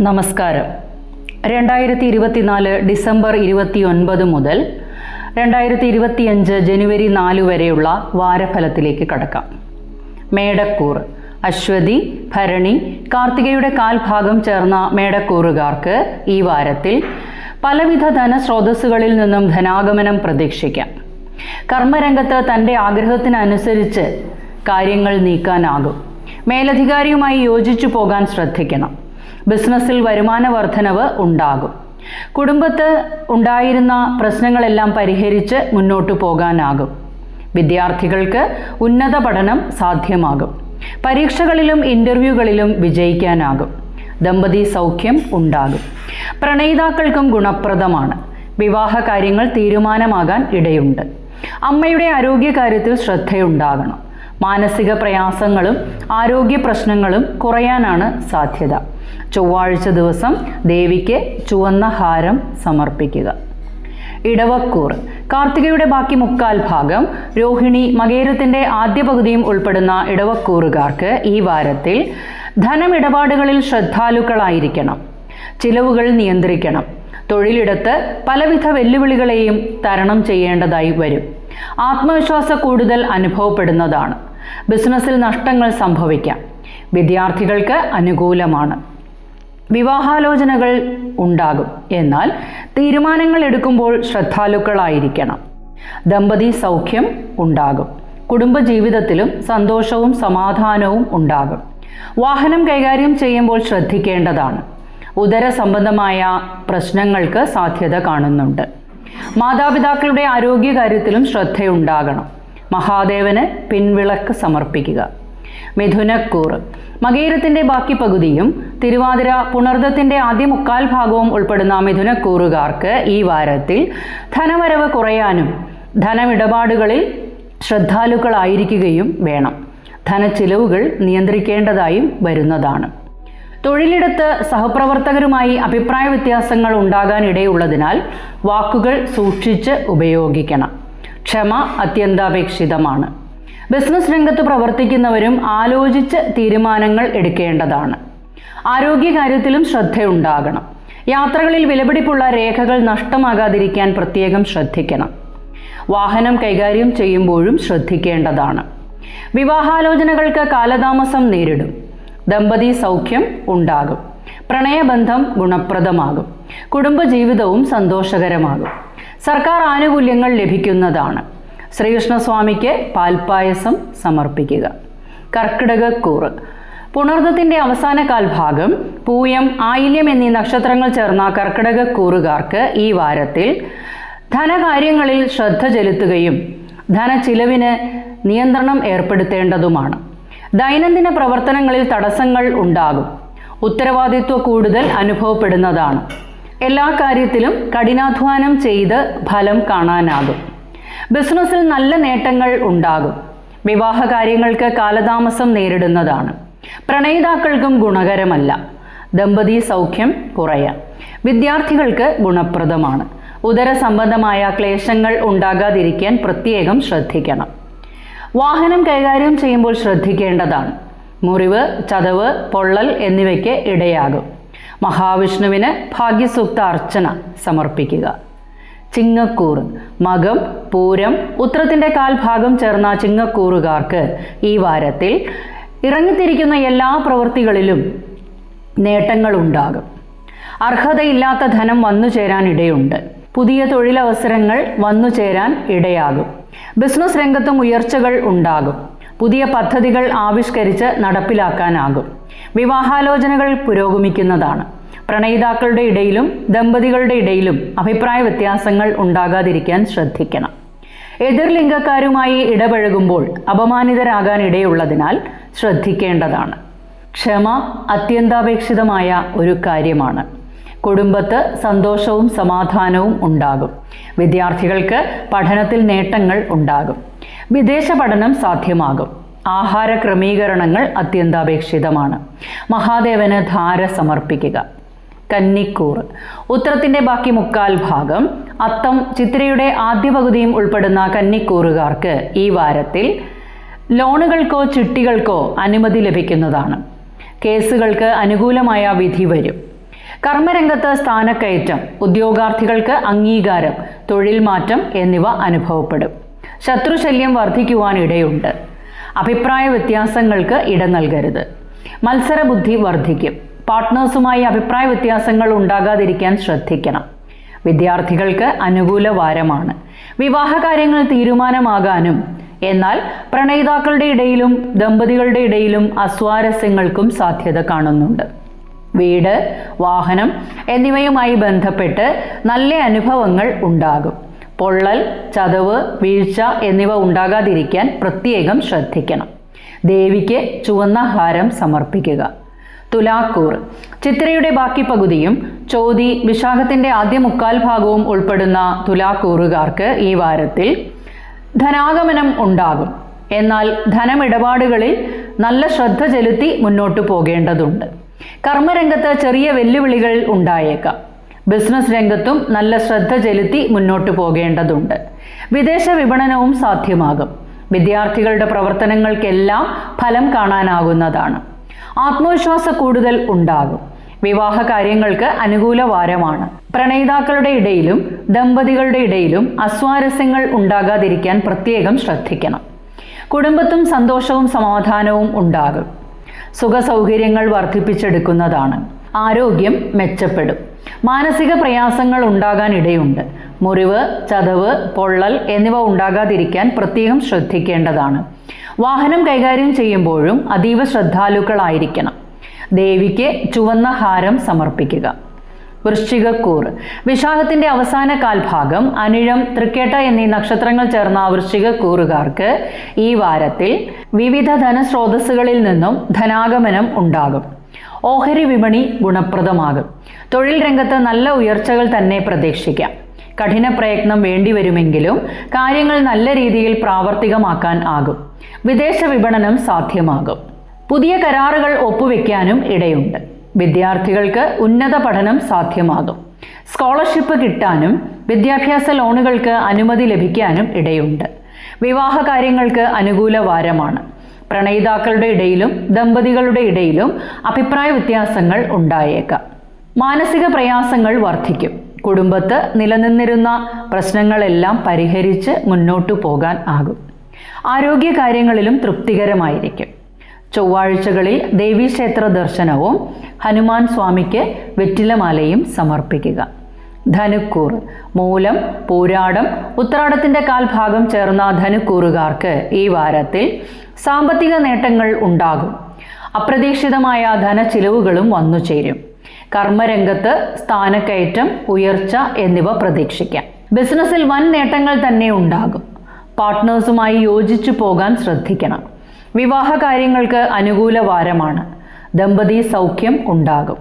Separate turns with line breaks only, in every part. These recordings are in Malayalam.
നമസ്കാരം. രണ്ടായിരത്തി ഇരുപത്തിനാല് ഡിസംബർ ഇരുപത്തി ഒൻപത് മുതൽ രണ്ടായിരത്തി ഇരുപത്തിയഞ്ച് ജനുവരി നാല് വരെയുള്ള വാരഫലത്തിലേക്ക് കടക്കാം. മേടക്കൂർ അശ്വതി ഭരണി കാർത്തികയുടെ കാൽഭാഗം ചേർന്ന മേടക്കൂറുകാർക്ക് ഈ വാരത്തിൽ പലവിധ ധനസ്രോതസ്സുകളിൽ നിന്നും ധനാഗമനം പ്രതീക്ഷിക്കാം. കർമ്മരംഗത്ത് തന്റെ ആഗ്രഹത്തിനനുസരിച്ച് കാര്യങ്ങൾ നീക്കാനാകും. മേലധികാരിയുമായി യോജിച്ചു പോകാൻ ശ്രദ്ധിക്കണം. ബിസിനസ്സിൽ വരുമാന വർധനവ് ഉണ്ടാകും. കുടുംബത്ത് ഉണ്ടായിരുന്ന പ്രശ്നങ്ങളെല്ലാം പരിഹരിച്ച് മുന്നോട്ട് പോകാനാകും. വിദ്യാർത്ഥികൾക്ക് ഉന്നത പഠനം സാധ്യമാകും. പരീക്ഷകളിലും ഇന്റർവ്യൂകളിലും വിജയിക്കാനാകും. ദമ്പതി സൗഖ്യം ഉണ്ടാകും. പ്രണയിതാക്കൾക്കും ഗുണപ്രദമാണ്. വിവാഹ കാര്യങ്ങൾ തീരുമാനമാകാൻ ഇടയുണ്ട്. അമ്മയുടെ ആരോഗ്യകാര്യത്തിൽ ശ്രദ്ധയുണ്ടാകണം. മാനസിക പ്രയാസങ്ങളും ആരോഗ്യ പ്രശ്നങ്ങളും കുറയാനാണ് സാധ്യത. ചൊവ്വാഴ്ച ദിവസം ദേവിക്ക് ചുവന്ന ഹാരം സമർപ്പിക്കുക. ഇടവക്കൂർ കാർത്തികയുടെ ബാക്കി മുക്കാൽ ഭാഗം രോഹിണി മകേരത്തിന്റെ ആദ്യ പകുതിയും ഉൾപ്പെടുന്ന ഇടവക്കൂറുകാർക്ക് ഈ വാരത്തിൽ ധനമിടപാടുകളിൽ ശ്രദ്ധാലുക്കളായിരിക്കണം ചിലവുകൾ നിയന്ത്രിക്കണം തൊഴിലിടത്ത് പലവിധ വെല്ലുവിളികളെയും തരണം ചെയ്യേണ്ടതായി വരും. ആത്മവിശ്വാസ കൂടുതൽ അനുഭവപ്പെടുന്നതാണ്. ബിസിനസ്സിൽ നഷ്ടങ്ങൾ സംഭവിക്കാം. വിദ്യാർത്ഥികൾക്ക് അനുകൂലമാണ്. വിവാഹാലോചനകൾ ഉണ്ടാകും. എന്നാൽ തീരുമാനങ്ങൾ എടുക്കുമ്പോൾ ശ്രദ്ധാലുക്കളായിരിക്കണം. ദമ്പതി സൗഖ്യം ഉണ്ടാകും. കുടുംബജീവിതത്തിലും സന്തോഷവും സമാധാനവും ഉണ്ടാകും. വാഹനം കൈകാര്യം ചെയ്യുമ്പോൾ ശ്രദ്ധിക്കേണ്ടതാണ്. ഉദര സംബന്ധമായ പ്രശ്നങ്ങൾക്ക് സാധ്യത കാണുന്നുണ്ട്. മാതാപിതാക്കളുടെ ആരോഗ്യകാര്യത്തിലും ശ്രദ്ധയുണ്ടാകണം. മഹാദേവന് പിൻവിളക്ക് സമർപ്പിക്കുക. മിഥുനക്കൂർ. മകയിരത്തിന്റെ ബാക്കി പകുതിയും തിരുവാതിര പുണർദത്തിന്റെ ആദ്യ മുക്കാൽ ഭാഗവും ഉൾപ്പെടുന്ന മിഥുനക്കൂറുകാർക്ക് ഈ വാരത്തിൽ ധനവരവ് കുറയാനും ധനമിടപാടുകളിൽ ശ്രദ്ധാലുക്കളായിരിക്കുകയും വേണം. ധനച്ചിലവുകൾ നിയന്ത്രിക്കേണ്ടതായും വരുന്നതാണ്. തൊഴിലിടത്ത് സഹപ്രവർത്തകരുമായി അഭിപ്രായ വ്യത്യാസങ്ങൾ ഉണ്ടാകാൻ ഇടയുള്ളതിനാൽ വാക്കുകൾ സൂക്ഷിച്ച് ഉപയോഗിക്കണം. ക്ഷമ അത്യന്താപേക്ഷിതമാണ്. ബിസിനസ് രംഗത്ത് പ്രവർത്തിക്കുന്നവരും ആലോചിച്ച് തീരുമാനങ്ങൾ എടുക്കേണ്ടതാണ്. ആരോഗ്യകാര്യത്തിലും ശ്രദ്ധയുണ്ടാകണം. യാത്രകളിൽ വിലപിടിപ്പുള്ള രേഖകൾ നഷ്ടമാകാതിരിക്കാൻ പ്രത്യേകം ശ്രദ്ധിക്കണം. വാഹനം കൈകാര്യം ചെയ്യുമ്പോഴും ശ്രദ്ധിക്കേണ്ടതാണ്. വിവാഹാലോചനകൾക്ക് കാലതാമസം നേരിടും. ദമ്പതി സൗഖ്യം ഉണ്ടാകും. പ്രണയബന്ധം ഗുണപ്രദമാകും. കുടുംബജീവിതവും സന്തോഷകരമാകും. സർക്കാർ ആനുകൂല്യങ്ങൾ ലഭിക്കുന്നതാണ്. ശ്രീകൃഷ്ണസ്വാമിക്ക് പാൽപ്പായസം സമർപ്പിക്കുക. കർക്കിടകക്കൂറ് പുണർദ്ദത്തിന്റെ അവസാന കാൽഭാഗം പൂയം ആയില്യം എന്നീ നക്ഷത്രങ്ങൾ ചേർന്ന കർക്കിടകക്കൂറുകാർക്ക് ഈ വാരത്തിൽ ധനകാര്യങ്ങളിൽ ശ്രദ്ധ ചെലുത്തുകയും ധനച്ചിലവിന് നിയന്ത്രണം ഏർപ്പെടുത്തേണ്ടതുമാണ്. ദൈനംദിന പ്രവർത്തനങ്ങളിൽ തടസ്സങ്ങൾ ഉണ്ടാകും. ഉത്തരവാദിത്വ കൂടുതൽ അനുഭവപ്പെടുന്നതാണ്. എല്ലാ കാര്യത്തിലും കഠിനാധ്വാനം ചെയ്ത് ഫലം കാണാനാകും. ബിസിനസ്സിൽ നല്ല നേട്ടങ്ങൾ ഉണ്ടാകും. വിവാഹ കാര്യങ്ങൾക്ക് കാലതാമസം നേരിടുന്നതാണ്. പ്രണയിതാക്കൾക്കും ഗുണകരമല്ല. ദമ്പതി സൗഖ്യം കുറയാം. വിദ്യാർത്ഥികൾക്ക് ഗുണപ്രദമാണ്. ഉദര സംബന്ധമായ ക്ലേശങ്ങൾ ഉണ്ടാകാതിരിക്കാൻ പ്രത്യേകം ശ്രദ്ധിക്കണം. വാഹനം കൈകാര്യം ചെയ്യുമ്പോൾ ശ്രദ്ധിക്കേണ്ടതാണ്. മുറിവ് ചതവ് പൊള്ളൽ എന്നിവയ്ക്ക് ഇടയാകും. മഹാവിഷ്ണുവിന് ഭാഗ്യസൂക്ത അർച്ചന സമർപ്പിക്കുക. ചിങ്ങക്കൂറ് മകം പൂരം ഉത്രത്തിന്റെ കാൽഭാഗം ചേർന്ന ചിങ്ങക്കൂറുകാർക്ക് ഈ വാരത്തിൽ ഇറങ്ങിത്തിരിക്കുന്ന എല്ലാ പ്രവൃത്തികളിലും നേട്ടങ്ങളുണ്ടാകും. അർഹതയില്ലാത്ത ധനം വന്നു ചേരാൻ ഇടയുണ്ട്. പുതിയ തൊഴിലവസരങ്ങൾ വന്നു ചേരാൻ ഇടയാകും. ബിസിനസ് രംഗത്തും ഉയർച്ചകൾ ഉണ്ടാകും. പുതിയ പദ്ധതികൾ ആവിഷ്കരിച്ച് നടപ്പിലാക്കാനാകും. വിവാഹാലോചനകൾ പുരോഗമിക്കുന്നതാണ്. പ്രണയിതാക്കളുടെ ഇടയിലും ദമ്പതികളുടെ ഇടയിലും അഭിപ്രായ വ്യത്യാസങ്ങൾ ഉണ്ടാകാതിരിക്കാൻ ശ്രദ്ധിക്കണം. എതിർലിംഗക്കാരുമായി ഇടപഴകുമ്പോൾ അപമാനിതരാകാൻ ഇടയുള്ളതിനാൽ ശ്രദ്ധിക്കേണ്ടതാണ്. ക്ഷമ അത്യന്താപേക്ഷിതമായ ഒരു കാര്യമാണ്. കുടുംബത്ത് സന്തോഷവും സമാധാനവും ഉണ്ടാകും. വിദ്യാർത്ഥികൾക്ക് പഠനത്തിൽ നേട്ടങ്ങൾ ഉണ്ടാകും. വിദേശ പഠനം സാധ്യമാകും. ആഹാര ക്രമീകരണങ്ങൾ അത്യന്താപേക്ഷിതമാണ്. മഹാദേവന് ധാര സമർപ്പിക്കുക. കന്നിക്കൂർ. ഉത്തരത്തിന്റെ ബാക്കി മുക്കാൽ ഭാഗം. അത്തം ചിത്രയുടെ ആദ്യ പകുതിയും ഉൾപ്പെടുന്ന കന്നിക്കൂറുകാർക്ക് ഈ വാരത്തിൽ ലോണുകൾക്കോ ചിട്ടികൾക്കോ അനുമതി ലഭിക്കുന്നതാണ്. കേസുകൾക്ക് അനുകൂലമായ വിധി വരും. കർമ്മരംഗത്ത് സ്ഥാനക്കയറ്റം ഉദ്യോഗാർത്ഥികൾക്ക് അംഗീകാരം തൊഴിൽ മാറ്റം എന്നിവ അനുഭവപ്പെടും. ശത്രുശല്യം വർദ്ധിക്കുവാനിടയുണ്ട് അഭിപ്രായ വ്യത്യാസങ്ങൾക്ക് ഇട നൽകരുത്. മത്സരബുദ്ധി വർദ്ധിക്കും പാർട്ട്നേഴ്സുമായി അഭിപ്രായ വ്യത്യാസങ്ങൾ ഉണ്ടാകാതിരിക്കാൻ ശ്രദ്ധിക്കണം. വിദ്യാർത്ഥികൾക്ക് അനുകൂല വാരമാണ്. വിവാഹകാര്യങ്ങൾ തീരുമാനമാകാനും എന്നാൽ പ്രണയിതാക്കളുടെ ഇടയിലും ദമ്പതികളുടെ ഇടയിലും അസ്വാരസ്യങ്ങൾക്കും സാധ്യത കാണുന്നുണ്ട്. വീട് വാഹനം എന്നിവയുമായി ബന്ധപ്പെട്ട് നല്ല അനുഭവങ്ങൾ ഉണ്ടാകും. പൊള്ളൽ ചതവ് വീഴ്ച എന്നിവ ഉണ്ടാകാതിരിക്കാൻ പ്രത്യേകം ശ്രദ്ധിക്കണം. ദേവിക്ക് ചുവന്ന ഹാരം സമർപ്പിക്കുക. തുലാക്കൂർ. ചിത്രയുടെ ബാക്കി പകുതിയും ചോതി വിശാഖത്തിന്റെ ആദ്യ മുക്കാൽ ഭാഗവും ഉൾപ്പെടുന്ന തുലാക്കൂറുകാർക്ക് ഈ വാരത്തിൽ ധനാഗമനം ഉണ്ടാകും. എന്നാൽ ധനമിടപാടുകളിൽ നല്ല ശ്രദ്ധ ചെലുത്തി മുന്നോട്ടു പോകേണ്ടതുണ്ട്. കർമ്മരംഗത്ത് ചെറിയ വെല്ലുവിളികൾ ഉണ്ടായേക്കാം. ബിസിനസ് രംഗത്തും നല്ല ശ്രദ്ധ ചെലുത്തി മുന്നോട്ട് പോകേണ്ടതുണ്ട്. വിദേശ വിപണനവും സാധ്യമാകും. വിദ്യാർത്ഥികളുടെ പ്രവർത്തനങ്ങൾക്കെല്ലാം ഫലം കാണാനാകുന്നതാണ്. ആത്മവിശ്വാസ കൂടുതൽ ഉണ്ടാകും. വിവാഹ കാര്യങ്ങൾക്ക് അനുകൂല വാരമാണ്. പ്രണയിതാക്കളുടെ ഇടയിലും ദമ്പതികളുടെ ഇടയിലും അസ്വാരസ്യങ്ങൾ ഉണ്ടാകാതിരിക്കാൻ പ്രത്യേകം ശ്രദ്ധിക്കണം. കുടുംബത്തും സന്തോഷവും സമാധാനവും ഉണ്ടാകും. സുഖസൗകര്യങ്ങൾ വർദ്ധിപ്പിച്ചെടുക്കുന്നതാണ്. ആരോഗ്യം മെച്ചപ്പെടും. മാനസിക പ്രയാസങ്ങൾ ഉണ്ടാകാൻ ഇടയുണ്ട്. മുറിവ് ചതവ് പൊള്ളൽ എന്നിവ ഉണ്ടാകാതിരിക്കാൻ പ്രത്യേകം ശ്രദ്ധിക്കേണ്ടതാണ്. വാഹനം കൈകാര്യം ചെയ്യുമ്പോഴും അതീവ ശ്രദ്ധാലുക്കളായിരിക്കണം. ദേവിക്ക് ചുവന്ന ഹാരം സമർപ്പിക്കുക. വൃശ്ചികക്കൂർ. വിശാഖത്തിന്റെ അവസാന കാൽഭാഗം അനിഴം തൃക്കേട്ട എന്നീ നക്ഷത്രങ്ങൾ ചേർന്ന വൃശ്ചികക്കൂറുകാർക്ക് ഈ വാരത്തിൽ വിവിധ ധനസ്രോതസ്സുകളിൽ നിന്നും ധനാഗമനം ഉണ്ടാകും. ഓഹരി വിപണി ഗുണപ്രദമാകും. തൊഴിൽ രംഗത്ത് നല്ല ഉയർച്ചകൾ തന്നെ പ്രതീക്ഷിക്കാം. കഠിന പ്രയത്നം വേണ്ടിവരുമെങ്കിലും കാര്യങ്ങൾ നല്ല രീതിയിൽ പ്രാവർത്തികമാക്കാൻ ആകും. വിദേശ വിപണനം സാധ്യമാകും. പുതിയ കരാറുകൾ ഒപ്പുവെക്കാനും ഇടയുണ്ട്. വിദ്യാർത്ഥികൾക്ക് ഉന്നത പഠനം സാധ്യമാകും. സ്കോളർഷിപ്പ് കിട്ടാനും വിദ്യാഭ്യാസ ലോണുകൾക്ക് അനുമതി ലഭിക്കാനും ഇടയുണ്ട്. വിവാഹ കാര്യങ്ങൾക്ക് അനുകൂല വാരമാണ്. പ്രണയിതാക്കളുടെ ഇടയിലും ദമ്പതികളുടെ ഇടയിലും അഭിപ്രായ വ്യത്യാസങ്ങൾ ഉണ്ടായേക്കാം. മാനസിക പ്രയാസങ്ങൾ വർദ്ധിക്കും കുടുംബത്ത് നിലനിന്നിരുന്ന പ്രശ്നങ്ങളെല്ലാം പരിഹരിച്ച് മുന്നോട്ടു പോകാൻ ആകും. ആരോഗ്യ കാര്യങ്ങളിലും തൃപ്തികരമായിരിക്കും. ചൊവ്വാഴ്ചകളിൽ ദേവീക്ഷേത്ര ദർശനവും ഹനുമാൻ സ്വാമിക്ക് വെറ്റിലമാലയും സമർപ്പിക്കുക. ധനുക്കൂർ. മൂലം പൂരാടം ഉത്രാടത്തിന്റെ കാൽഭാഗം ചേർന്ന ധനുക്കൂറുകാർക്ക് ഈ വാരത്തിൽ സാമ്പത്തിക നേട്ടങ്ങൾ ഉണ്ടാകും. അപ്രതീക്ഷിതമായ ധനച്ചിലവുകളും വന്നു ചേരും. കർമ്മരംഗത്ത് സ്ഥാനക്കയറ്റം ഉയർച്ച എന്നിവ പ്രതീക്ഷിക്കാം. ബിസിനസ്സിൽ വൻ നേട്ടങ്ങൾ തന്നെ ഉണ്ടാകും. പാർട്ട്നേഴ്സുമായി യോജിച്ചു പോകാൻ ശ്രദ്ധിക്കണം. വിവാഹ കാര്യങ്ങൾക്ക് അനുകൂല വാരമാണ്. ദമ്പതി സൗഖ്യം ഉണ്ടാകും.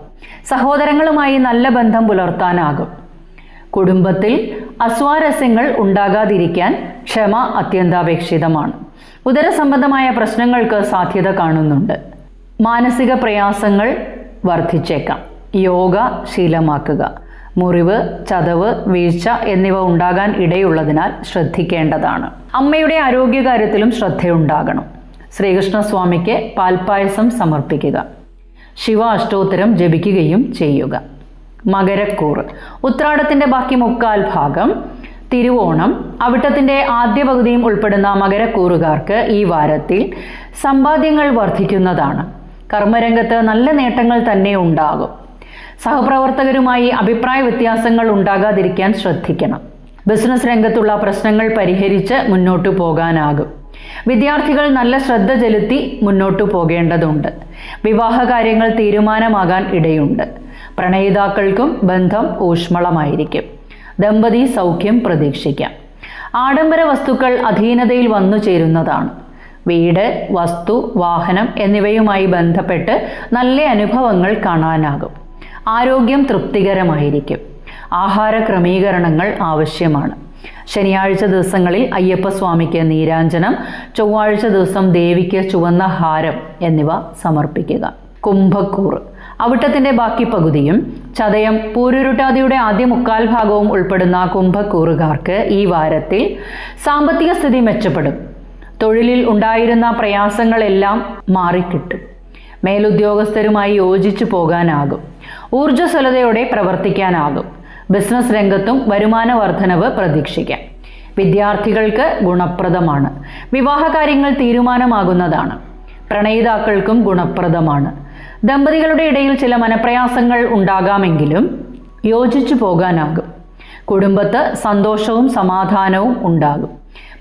സഹോദരങ്ങളുമായി നല്ല ബന്ധം പുലർത്താനാകും. കുടുംബത്തിൽ അസ്വാരസ്യങ്ങൾ ഉണ്ടാകാതിരിക്കാൻ ക്ഷമ അത്യന്താപേക്ഷിതമാണ്. ഉദരസംബന്ധമായ പ്രശ്നങ്ങൾക്ക് സാധ്യത കാണുന്നുണ്ട്. മാനസിക പ്രയാസങ്ങൾ വർദ്ധിച്ചേക്കാം. യോഗ ശീലമാക്കുക. മുറിവ് ചതവ് വീഴ്ച എന്നിവ ഉണ്ടാകാൻ ഇടയുള്ളതിനാൽ ശ്രദ്ധിക്കേണ്ടതാണ്. അമ്മയുടെ ആരോഗ്യകാര്യത്തിലും ശ്രദ്ധയുണ്ടാകണം. ശ്രീകൃഷ്ണസ്വാമിക്ക് പാൽപ്പായസം സമർപ്പിക്കുക. ശിവ അഷ്ടോത്തരം ജപിക്കുകയും ചെയ്യുക. മകരക്കൂർ. ഉത്രാടത്തിന്റെ ബാക്കി മുക്കാൽ ഭാഗം തിരുവോണം. അവിട്ടത്തിന്റെ ആദ്യ പകുതിയും ഉൾപ്പെടുന്ന മകരക്കൂറുകാർക്ക് ഈ വാരത്തിൽ സമ്പാദ്യങ്ങൾ വർദ്ധിക്കുന്നതാണ്. കർമ്മരംഗത്ത് നല്ല നേട്ടങ്ങൾ തന്നെ ഉണ്ടാകും. സഹപ്രവർത്തകരുമായി അഭിപ്രായ വ്യത്യാസങ്ങൾ ഉണ്ടാകാതിരിക്കാൻ ശ്രദ്ധിക്കണം. ബിസിനസ് രംഗത്തുള്ള പ്രശ്നങ്ങൾ പരിഹരിച്ച് മുന്നോട്ടു പോകാനാകും. വിദ്യാർത്ഥികൾ നല്ല ശ്രദ്ധ ചെലുത്തി മുന്നോട്ടു പോകേണ്ടതുണ്ട്. വിവാഹ കാര്യങ്ങൾ തീരുമാനമാകാൻ ഇടയുണ്ട്. പ്രണയിതാക്കൾക്കും ബന്ധം ഊഷ്മളമായിരിക്കും. ദമ്പതി സൗഖ്യം പ്രതീക്ഷിക്കാം. ആഡംബര വസ്തുക്കൾ അധീനതയിൽ വന്നു ചേരുന്നതാണ്. വീട് വസ്തു വാഹനം എന്നിവയുമായി ബന്ധപ്പെട്ട് നല്ല അനുഭവങ്ങൾ കാണാനാകും. ആരോഗ്യം തൃപ്തികരമായിരിക്കും. ആഹാര ക്രമീകരണങ്ങൾ ആവശ്യമാണ്. ശനിയാഴ്ച ദിവസങ്ങളിൽ അയ്യപ്പസ്വാമിക്ക് നീരാഞ്ജനം ചൊവ്വാഴ്ച ദിവസം ദേവിക്ക് ചുവന്ന ഹാരം എന്നിവ സമർപ്പിക്കുക. കുംഭക്കൂർ അവിട്ടത്തിന്റെ ബാക്കി പകുതിയും ചതയം പൂരുരുട്ടാതിയുടെ ആദ്യ മുക്കാൽ ഭാഗവും ഉൾപ്പെടുന്ന കുംഭക്കൂറുകാർക്ക് ഈ വാരത്തിൽ സാമ്പത്തിക സ്ഥിതി മെച്ചപ്പെടും. തൊഴിലിൽ ഉണ്ടായിരുന്ന പ്രയാസങ്ങളെല്ലാം മാറിക്കിട്ടും. മേലുദ്യോഗസ്ഥരുമായി യോജിച്ചു പോകാനാകും. ഊർജസ്വലതയോടെ പ്രവർത്തിക്കാനാകും. ബിസിനസ് രംഗത്തും വരുമാന വർധനവ് പ്രതീക്ഷിക്കാം. വിദ്യാർത്ഥികൾക്ക് ഗുണപ്രദമാണ്. വിവാഹകാര്യങ്ങൾ തീരുമാനമാകുന്നതാണ്. പ്രണയിതാക്കൾക്കും ഗുണപ്രദമാണ്. ദമ്പതികളുടെ ഇടയിൽ ചില മനപ്രയാസങ്ങൾ ഉണ്ടാകാമെങ്കിലും യോജിച്ചു പോകാനാകും. കുടുംബത്ത് സന്തോഷവും സമാധാനവും ഉണ്ടാകും.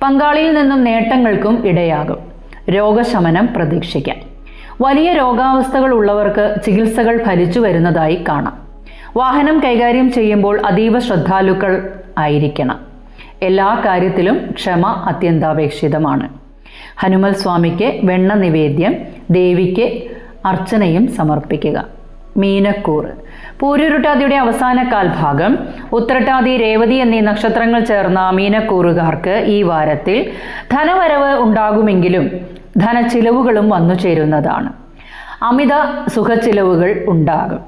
പങ്കാളിയിൽ നിന്നും നേട്ടങ്ങൾക്കും ഇടയാകും. രോഗശമനം പ്രതീക്ഷിക്കാം. വലിയ രോഗാവസ്ഥകൾ ഉള്ളവർക്ക് ചികിത്സകൾ ഫലിച്ചു വരുന്നതായി കാണാം. വാഹനം കൈകാര്യം ചെയ്യുമ്പോൾ അതീവ ശ്രദ്ധാലുക്കൾ ആയിരിക്കണം. എല്ലാ കാര്യത്തിലും ക്ഷമ അത്യന്താപേക്ഷിതമാണ്. ഹനുമൽ സ്വാമിക്ക് വെണ്ണ നിവേദ്യം ദേവിക്ക് അർച്ചനയും സമർപ്പിക്കുക. മീനക്കൂറ് പൂരുരുട്ടാതിയുടെ അവസാന കാൽഭാഗം. ഉത്രട്ടാതി രേവതി എന്നീ നക്ഷത്രങ്ങൾ ചേർന്ന മീനക്കൂറുകാർക്ക് ഈ വാരത്തിൽ ധനവരവ് ഉണ്ടാകുമെങ്കിലും ധനച്ചിലവുകളും വന്നു ചേരുന്നതാണ്. അമിത സുഖച്ചിലവുകൾ ഉണ്ടാകും.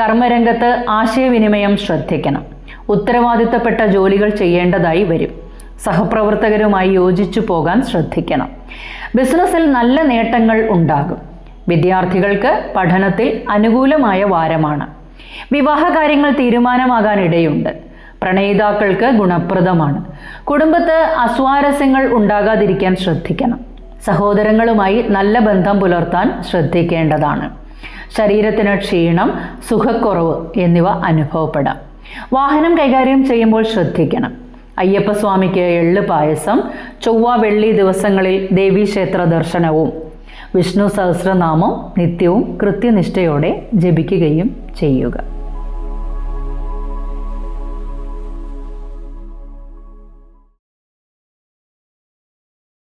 കർമ്മരംഗത്ത് ആശയവിനിമയം ശ്രദ്ധിക്കണം. ഉത്തരവാദിത്തപ്പെട്ട ജോലികൾ ചെയ്യേണ്ടതായി വരും. സഹപ്രവർത്തകരുമായി യോജിച്ചു പോകാൻ ശ്രദ്ധിക്കണം. ബിസിനസ്സിൽ നല്ല നേട്ടങ്ങൾ ഉണ്ടാകും. വിദ്യാർത്ഥികൾക്ക് പഠനത്തിൽ അനുകൂലമായ വാരമാണ്. വിവാഹകാര്യങ്ങൾ കാര്യങ്ങൾ ഇടയുണ്ട് പ്രണയിതാക്കൾക്ക് ഗുണപ്രദമാണ്. കുടുംബത്ത് അസ്വാരസ്യങ്ങൾ ഉണ്ടാകാതിരിക്കാൻ ശ്രദ്ധിക്കണം. സഹോദരങ്ങളുമായി നല്ല ബന്ധം പുലർത്താൻ ശ്രദ്ധിക്കേണ്ടതാണ്. ശരീരത്തിന് ക്ഷീണം സുഖക്കുറവ് എന്നിവ അനുഭവപ്പെടാം. വാഹനം കൈകാര്യം ചെയ്യുമ്പോൾ ശ്രദ്ധിക്കണം. അയ്യപ്പസ്വാമിക്ക് എള്ള് പായസം ചൊവ്വ വെള്ളി ദിവസങ്ങളിൽ ദേവീക്ഷേത്ര ദർശനവും വിഷ്ണു സഹസ്രനാമം നിത്യവും കൃത്യനിഷ്ഠയോടെ ജപിക്കുകയും ചെയ്യുക.